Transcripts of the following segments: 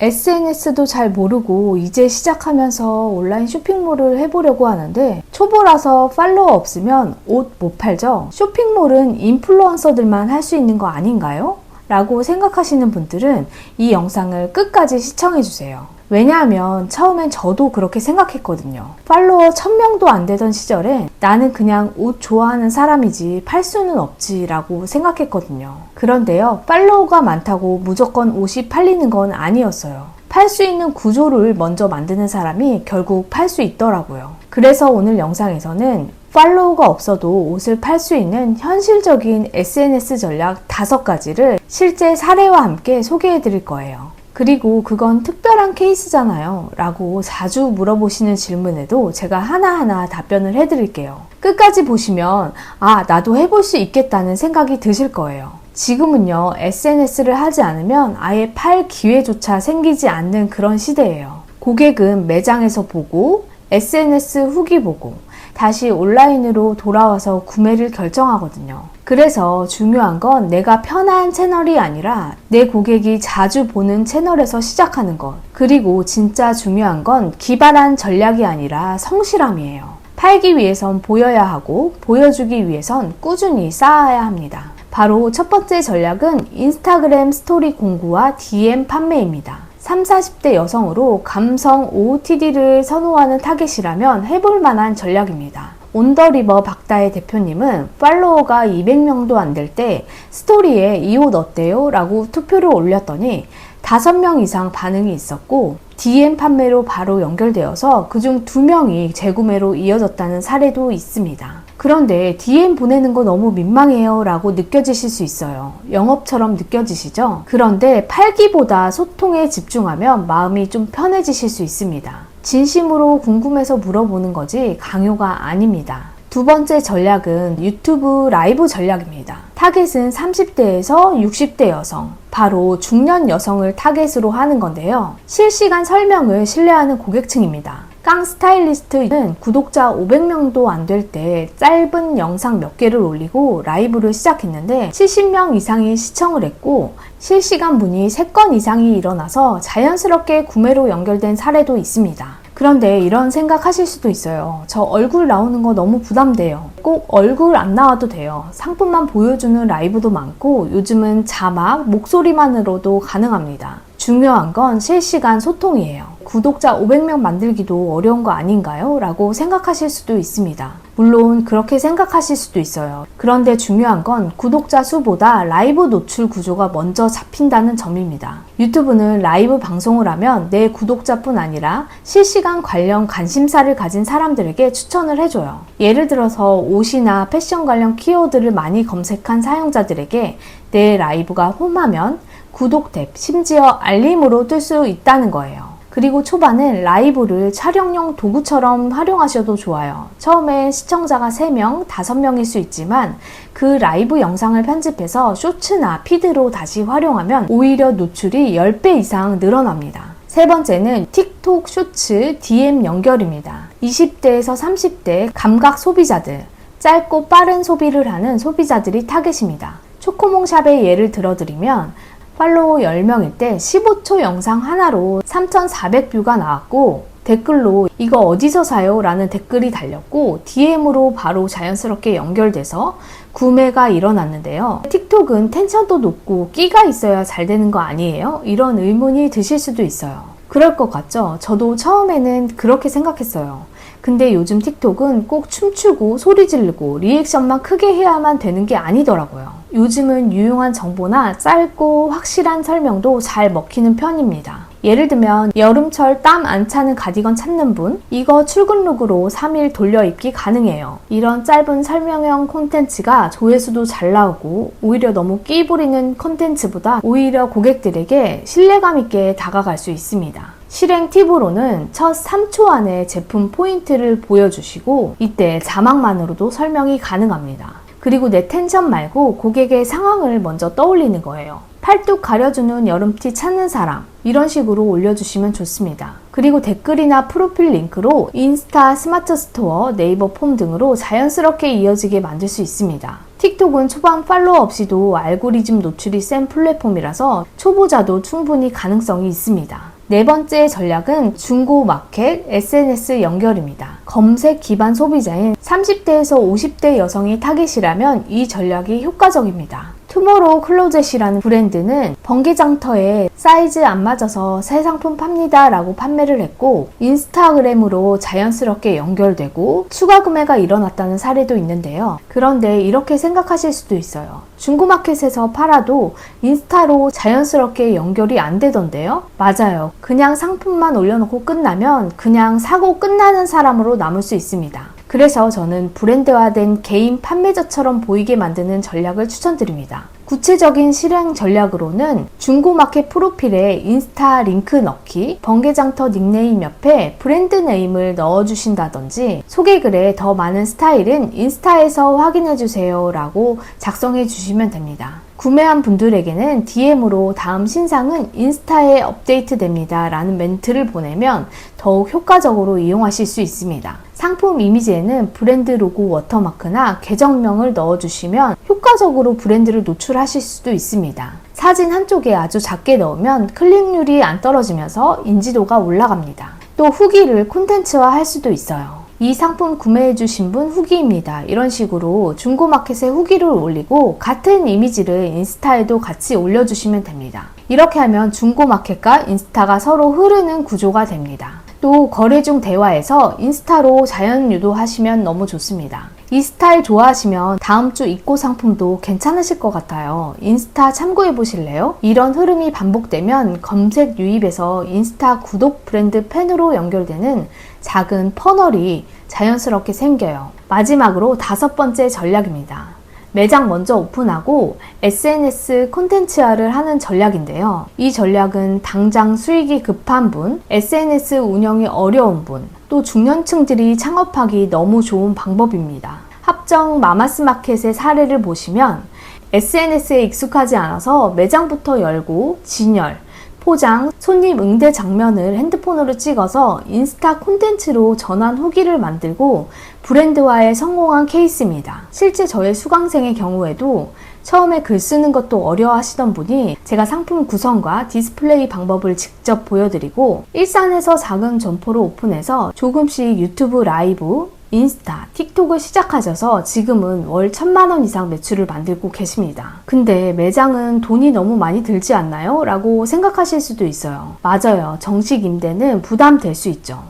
SNS도 잘 모르고 이제 시작하면서 온라인 쇼핑몰을 해보려고 하는데 초보라서 팔로워 없으면 옷 못 팔죠? 쇼핑몰은 인플루언서들만 할 수 있는 거 아닌가요? 라고 생각하시는 분들은 이 영상을 끝까지 시청해주세요. 왜냐하면 처음엔 저도 그렇게 생각했거든요. 팔로워 1000명도 안 되던 시절에 나는 그냥 옷 좋아하는 사람이지 팔 수는 없지 라고 생각했거든요. 그런데요, 팔로워가 많다고 무조건 옷이 팔리는 건 아니었어요. 팔 수 있는 구조를 먼저 만드는 사람이 결국 팔 수 있더라고요. 그래서 오늘 영상에서는 팔로우가 없어도 옷을 팔 수 있는 현실적인 SNS 전략 5가지를 실제 사례와 함께 소개해 드릴 거예요. 그리고 그건 특별한 케이스잖아요. 라고 자주 물어보시는 질문에도 제가 하나하나 답변을 해드릴게요. 끝까지 보시면, 아, 나도 해볼 수 있겠다는 생각이 드실 거예요. 지금은요, SNS를 하지 않으면 아예 팔 기회조차 생기지 않는 그런 시대예요. 고객은 매장에서 보고, SNS 후기 보고, 다시 온라인으로 돌아와서 구매를 결정하거든요. 그래서 중요한 건 내가 편한 채널이 아니라 내 고객이 자주 보는 채널에서 시작하는 것. 그리고 진짜 중요한 건 기발한 전략이 아니라 성실함이에요. 팔기 위해선 보여야 하고 보여주기 위해선 꾸준히 쌓아야 합니다. 바로 첫 번째 전략은 인스타그램 스토리 공구와 DM 판매입니다. 3, 40대 여성으로 감성 OOTD를 선호하는 타겟이라면 해볼 만한 전략입니다. 온더리버 박다혜 대표님은 팔로워가 200명도 안 될 때 스토리에 이 옷 어때요? 라고 투표를 올렸더니 5명 이상 반응이 있었고 DM 판매로 바로 연결되어서 그중 2명이 재구매로 이어졌다는 사례도 있습니다. 그런데 DM 보내는 거 너무 민망해요 라고 느껴지실 수 있어요. 영업처럼 느껴지시죠? 그런데 팔기보다 소통에 집중하면 마음이 좀 편해지실 수 있습니다. 진심으로 궁금해서 물어보는 거지 강요가 아닙니다. 두 번째 전략은 유튜브 라이브 전략입니다. 타겟은 30대에서 60대 여성, 바로 중년 여성을 타겟으로 하는 건데요. 실시간 설명을 신뢰하는 고객층입니다. 깡 스타일리스트는 구독자 500명도 안 될 때 짧은 영상 몇 개를 올리고 라이브를 시작했는데 70명 이상이 시청을 했고 실시간 문의 3건 이상이 일어나서 자연스럽게 구매로 연결된 사례도 있습니다. 그런데 이런 생각하실 수도 있어요. 저 얼굴 나오는 거 너무 부담돼요. 꼭 얼굴 안 나와도 돼요. 상품만 보여주는 라이브도 많고 요즘은 자막, 목소리만으로도 가능합니다. 중요한 건 실시간 소통이에요. 구독자 500명 만들기도 어려운 거 아닌가요? 라고 생각하실 수도 있습니다. 물론 그렇게 생각하실 수도 있어요. 그런데 중요한 건 구독자 수보다 라이브 노출 구조가 먼저 잡힌다는 점입니다. 유튜브는 라이브 방송을 하면 내 구독자뿐 아니라 실시간 관련 관심사를 가진 사람들에게 추천을 해줘요. 예를 들어서 옷이나 패션 관련 키워드를 많이 검색한 사용자들에게 내 라이브가 홈하면 구독 탭, 심지어 알림으로 뜰 수 있다는 거예요. 그리고 초반엔 라이브를 촬영용 도구처럼 활용하셔도 좋아요. 처음엔 시청자가 3명, 5명일 수 있지만 그 라이브 영상을 편집해서 쇼츠나 피드로 다시 활용하면 오히려 노출이 10배 이상 늘어납니다. 세 번째는 틱톡 쇼츠 DM 연결입니다. 20대에서 30대 감각 소비자들, 짧고 빠른 소비를 하는 소비자들이 타겟입니다. 초코몽샵의 예를 들어드리면 팔로워 10명일 때 15초 영상 하나로 3,400뷰가 나왔고 댓글로 이거 어디서 사요? 라는 댓글이 달렸고 DM으로 바로 자연스럽게 연결돼서 구매가 일어났는데요. 틱톡은 텐션도 높고 끼가 있어야 잘 되는 거 아니에요? 이런 의문이 드실 수도 있어요. 그럴 것 같죠? 저도 처음에는 그렇게 생각했어요. 근데 요즘 틱톡은 꼭 춤추고 소리 지르고 리액션만 크게 해야만 되는 게 아니더라고요. 요즘은 유용한 정보나 짧고 확실한 설명도 잘 먹히는 편입니다. 예를 들면 여름철 땀 안 차는 가디건 찾는 분 이거 출근룩으로 3일 돌려 입기 가능해요. 이런 짧은 설명형 콘텐츠가 조회수도 잘 나오고 오히려 너무 끼 부리는 콘텐츠보다 오히려 고객들에게 신뢰감 있게 다가갈 수 있습니다. 실행 팁으로는 첫 3초 안에 제품 포인트를 보여주시고 이때 자막만으로도 설명이 가능합니다. 그리고 내 텐션 말고 고객의 상황을 먼저 떠올리는 거예요. 팔뚝 가려주는 여름티 찾는 사람 이런 식으로 올려주시면 좋습니다. 그리고 댓글이나 프로필 링크로 인스타, 스마트 스토어, 네이버 폼 등으로 자연스럽게 이어지게 만들 수 있습니다. 틱톡은 초반 팔로워 없이도 알고리즘 노출이 센 플랫폼이라서 초보자도 충분히 가능성이 있습니다. 네 번째 전략은 중고 마켓 SNS 연결입니다. 검색 기반 소비자인 30대에서 50대 여성이 타깃이라면 이 전략이 효과적입니다. 투모로우 클로젯이라는 브랜드는 번개장터에 사이즈 안 맞아서 새 상품 팝니다 라고 판매를 했고 인스타그램으로 자연스럽게 연결되고 추가 구매가 일어났다는 사례도 있는데요. 그런데 이렇게 생각하실 수도 있어요. 중고마켓에서 팔아도 인스타로 자연스럽게 연결이 안 되던데요? 맞아요. 그냥 상품만 올려놓고 끝나면 그냥 사고 끝나는 사람으로 남을 수 있습니다. 그래서 저는 브랜드화된 개인 판매자처럼 보이게 만드는 전략을 추천드립니다. 구체적인 실행 전략으로는 중고마켓 프로필에 인스타 링크 넣기, 번개장터 닉네임 옆에 브랜드 네임을 넣어주신다든지 소개글에 더 많은 스타일은 인스타에서 확인해주세요 라고 작성해 주시면 됩니다. 구매한 분들에게는 DM으로 다음 신상은 인스타에 업데이트 됩니다 라는 멘트를 보내면 더욱 효과적으로 이용하실 수 있습니다. 상품 이미지에는 브랜드 로고 워터마크나 계정명을 넣어주시면 효과적으로 브랜드를 노출하실 수도 있습니다. 사진 한쪽에 아주 작게 넣으면 클릭률이 안 떨어지면서 인지도가 올라갑니다. 또 후기를 콘텐츠화 할 수도 있어요. 이 상품 구매해주신 분 후기입니다. 이런 식으로 중고마켓에 후기를 올리고 같은 이미지를 인스타에도 같이 올려주시면 됩니다. 이렇게 하면 중고마켓과 인스타가 서로 흐르는 구조가 됩니다. 또 거래 중 대화에서 인스타로 자연 유도하시면 너무 좋습니다. 이 스타일 좋아하시면 다음 주 입고 상품도 괜찮으실 것 같아요. 인스타 참고해 보실래요? 이런 흐름이 반복되면 검색 유입에서 인스타 구독 브랜드 팬으로 연결되는 작은 퍼널이 자연스럽게 생겨요. 마지막으로 다섯 번째 전략입니다. 매장 먼저 오픈하고 SNS 콘텐츠화를 하는 전략인데요. 이 전략은 당장 수익이 급한 분, SNS 운영이 어려운 분, 또 중년층들이 창업하기 너무 좋은 방법입니다. 합정 마마스 마켓의 사례를 보시면 SNS에 익숙하지 않아서 매장부터 열고 진열, 포장, 손님 응대 장면을 핸드폰으로 찍어서 인스타 콘텐츠로 전환 후기를 만들고 브랜드화에 성공한 케이스입니다. 실제 저의 수강생의 경우에도 처음에 글 쓰는 것도 어려워 하시던 분이 제가 상품 구성과 디스플레이 방법을 직접 보여드리고 일산에서 작은 점포를 오픈해서 조금씩 유튜브 라이브, 인스타, 틱톡을 시작하셔서 지금은 월 천만 원 이상 매출을 만들고 계십니다. 근데 매장은 돈이 너무 많이 들지 않나요? 라고 생각하실 수도 있어요. 맞아요. 정식 임대는 부담될 수 있죠.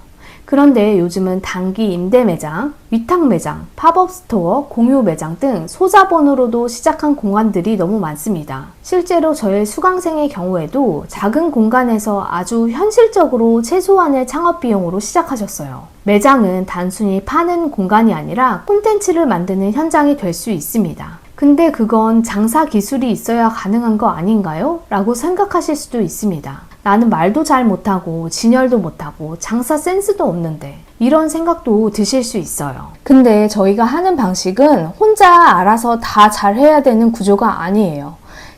그런데 요즘은 단기 임대 매장, 위탁 매장, 팝업 스토어, 공유 매장 등 소자본으로도 시작한 공간들이 너무 많습니다. 실제로 저의 수강생의 경우에도 작은 공간에서 아주 현실적으로 최소한의 창업 비용으로 시작하셨어요. 매장은 단순히 파는 공간이 아니라 콘텐츠를 만드는 현장이 될 수 있습니다. 근데 그건 장사 기술이 있어야 가능한 거 아닌가요? 라고 생각하실 수도 있습니다. 나는 말도 잘 못하고 진열도 못하고 장사 센스도 없는데 이런 생각도 드실 수 있어요. 근데 저희가 하는 방식은 혼자 알아서 다 잘해야 되는 구조가 아니에요.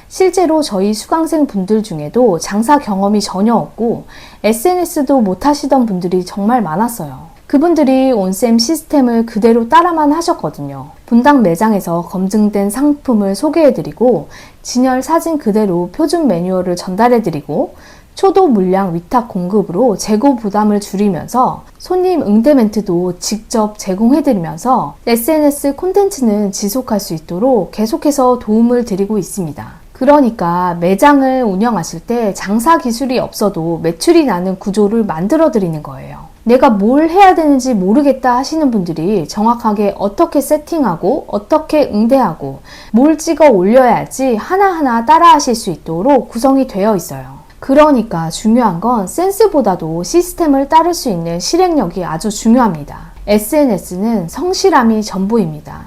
실제로 저희 수강생 분들 중에도 장사 경험이 전혀 없고 SNS도 못 하시던 분들이 정말 많았어요. 그분들이 온셈 시스템을 그대로 따라만 하셨거든요. 분당 매장에서 검증된 상품을 소개해드리고 진열 사진 그대로 표준 매뉴얼을 전달해드리고 초도 물량 위탁 공급으로 재고 부담을 줄이면서 손님 응대 멘트도 직접 제공해드리면서 SNS 콘텐츠는 지속할 수 있도록 계속해서 도움을 드리고 있습니다. 그러니까 매장을 운영하실 때 장사 기술이 없어도 매출이 나는 구조를 만들어 드리는 거예요. 내가 뭘 해야 되는지 모르겠다 하시는 분들이 정확하게 어떻게 세팅하고 어떻게 응대하고 뭘 찍어 올려야지 하나하나 따라 하실 수 있도록 구성이 되어 있어요. 그러니까 중요한 건 센스보다도 시스템을 따를 수 있는 실행력이 아주 중요합니다. SNS는 성실함이 전부입니다.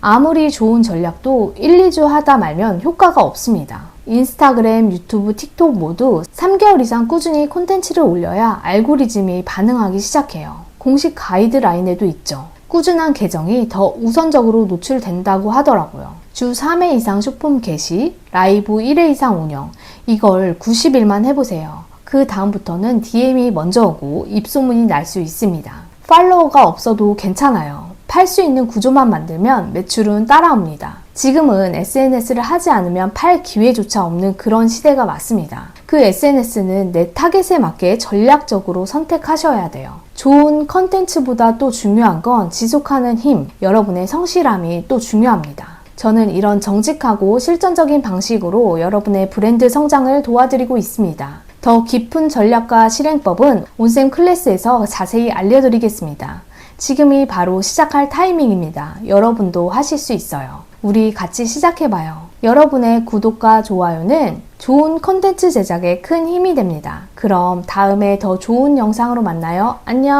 아무리 좋은 전략도 1, 2주 하다 말면 효과가 없습니다. 인스타그램, 유튜브, 틱톡 모두 3개월 이상 꾸준히 콘텐츠를 올려야 알고리즘이 반응하기 시작해요. 공식 가이드라인에도 있죠. 꾸준한 계정이 더 우선적으로 노출된다고 하더라고요. 주 3회 이상 쇼폼 게시, 라이브 1회 이상 운영, 이걸 90일만 해보세요. 그 다음부터는 DM이 먼저 오고 입소문이 날 수 있습니다. 팔로워가 없어도 괜찮아요. 팔 수 있는 구조만 만들면 매출은 따라옵니다. 지금은 SNS를 하지 않으면 팔 기회조차 없는 그런 시대가 맞습니다. 그 SNS는 내 타겟에 맞게 전략적으로 선택하셔야 돼요. 좋은 컨텐츠보다 또 중요한 건 지속하는 힘, 여러분의 성실함이 또 중요합니다. 저는 이런 정직하고 실전적인 방식으로 여러분의 브랜드 성장을 도와드리고 있습니다. 더 깊은 전략과 실행법은 온쌤 클래스에서 자세히 알려드리겠습니다. 지금이 바로 시작할 타이밍입니다. 여러분도 하실 수 있어요. 우리 같이 시작해봐요. 여러분의 구독과 좋아요는 좋은 컨텐츠 제작에 큰 힘이 됩니다. 그럼 다음에 더 좋은 영상으로 만나요. 안녕!